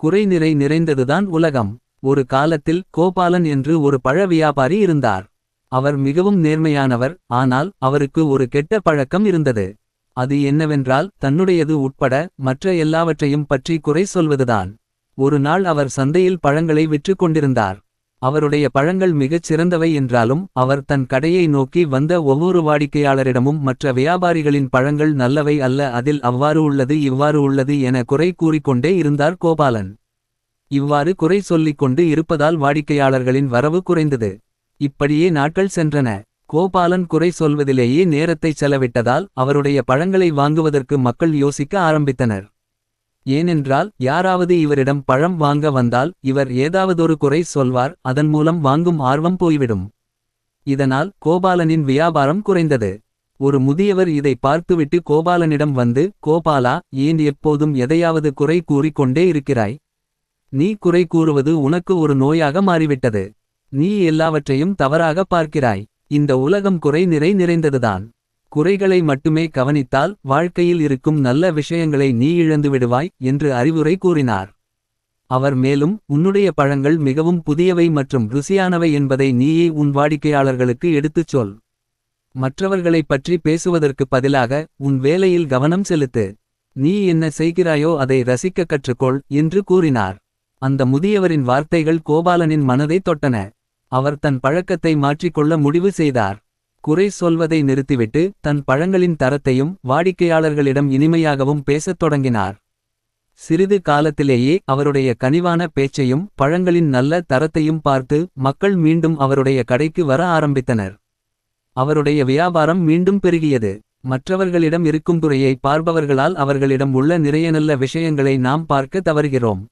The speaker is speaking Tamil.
குறை நிறை நிறைந்ததுதான் உலகம். ஒரு காலத்தில் கோபாலன் என்று ஒரு பழ வியாபாரி இருந்தார். அவர் மிகவும் நேர்மையானவர் ஆனால் அவருக்கு ஒரு கெட்ட பழக்கம் இருந்தது. அது என்னவென்றால் தன்னுடையது உட்பட மற்ற எல்லாவற்றையும் பற்றி குறை சொல்வதுதான். ஒரு நாள் அவர் சந்தையில் பழங்களை விற்றுக் கொண்டிருந்தார். அவருடைய பழங்கள் மிகச் சிறந்தவை என்றாலும் அவர் தன் கடையை நோக்கி வந்த ஒவ்வொரு வாடிக்கையாளரிடமும் மற்ற வியாபாரிகளின் பழங்கள் நல்லவை அல்ல அதில் அவ்வாறு உள்ளது இவ்வாறு உள்ளது என குறை கூறிக்கொண்டே இருந்தார் கோபாலன். இவ்வாறு குறை சொல்லிக் கொண்டு இருப்பதால் வாடிக்கையாளர்களின் வரவு குறைந்தது. இப்படியே நாட்கள் சென்றன. கோபாலன் குறை சொல்வதிலேயே நேரத்தைச் செலவிட்டதால் அவருடைய பழங்களை வாங்குவதற்கு மக்கள் யோசிக்க ஆரம்பித்தனர். ஏனென்றால் யாராவது இவரிடம் பழம் வாங்க வந்தால் இவர் ஏதாவதொரு குறை சொல்வார் அதன் மூலம் வாங்கும் ஆர்வம் போய்விடும். இதனால் கோபாலனின் வியாபாரம் குறைந்தது. ஒரு முதியவர் இதை பார்த்துவிட்டு கோபாலனிடம் வந்து கோபாலா ஏன் எப்போதும் எதையாவது குறை கூறிக்கொண்டே இருக்கிறாய்? நீ குறை கூறுவது உனக்கு ஒரு நோயாக மாறிவிட்டது. நீ எல்லாவற்றையும் தவறாக பார்க்கிறாய். இந்த உலகம் குறை நிறை நிறைந்ததுதான். குறைகளை மட்டுமே கவனித்தால் வாழ்க்கையில் இருக்கும் நல்ல விஷயங்களை நீ இழந்து விடுவாய் என்று அறிவுரை கூறினார். அவர் மேலும் உன்னுடைய பழங்கள் மிகவும் புதியவை மற்றும் ருசியானவை என்பதை நீயே உன் வாடிக்கையாளர்களுக்கு எடுத்துச் சொல். மற்றவர்களைப் பற்றி பேசுவதற்கு பதிலாக உன் வேலையில் கவனம் செலுத்து. நீ என்ன செய்கிறாயோ அதை ரசிக்க கற்றுக்கொள் என்று கூறினார். அந்த முதியவரின் வார்த்தைகள் கோபாலனின் மனதை தொட்டன. அவர் தன் பழக்கத்தை மாற்றிக்கொள்ள முடிவு செய்தார். குறை சொல்வதை நிறுத்திவிட்டு தன் பழங்களின் தரத்தையும் வாடிக்கையாளர்களிடம் இனிமையாகவும் பேசத் தொடங்கினார். சிறிது காலத்திலேயே அவருடைய கனிவான பேச்சையும் பழங்களின் நல்ல தரத்தையும் பார்த்து மக்கள் மீண்டும் அவருடைய கடைக்கு வர ஆரம்பித்தனர். அவருடைய வியாபாரம் மீண்டும் பெருகியது. மற்றவர்களிடம் இருக்கும் துறையை பார்ப்பவர்களால் அவர்களிடம் உள்ள நிறைய நல்ல விஷயங்களை நாம் பார்க்க தவறுகிறோம்.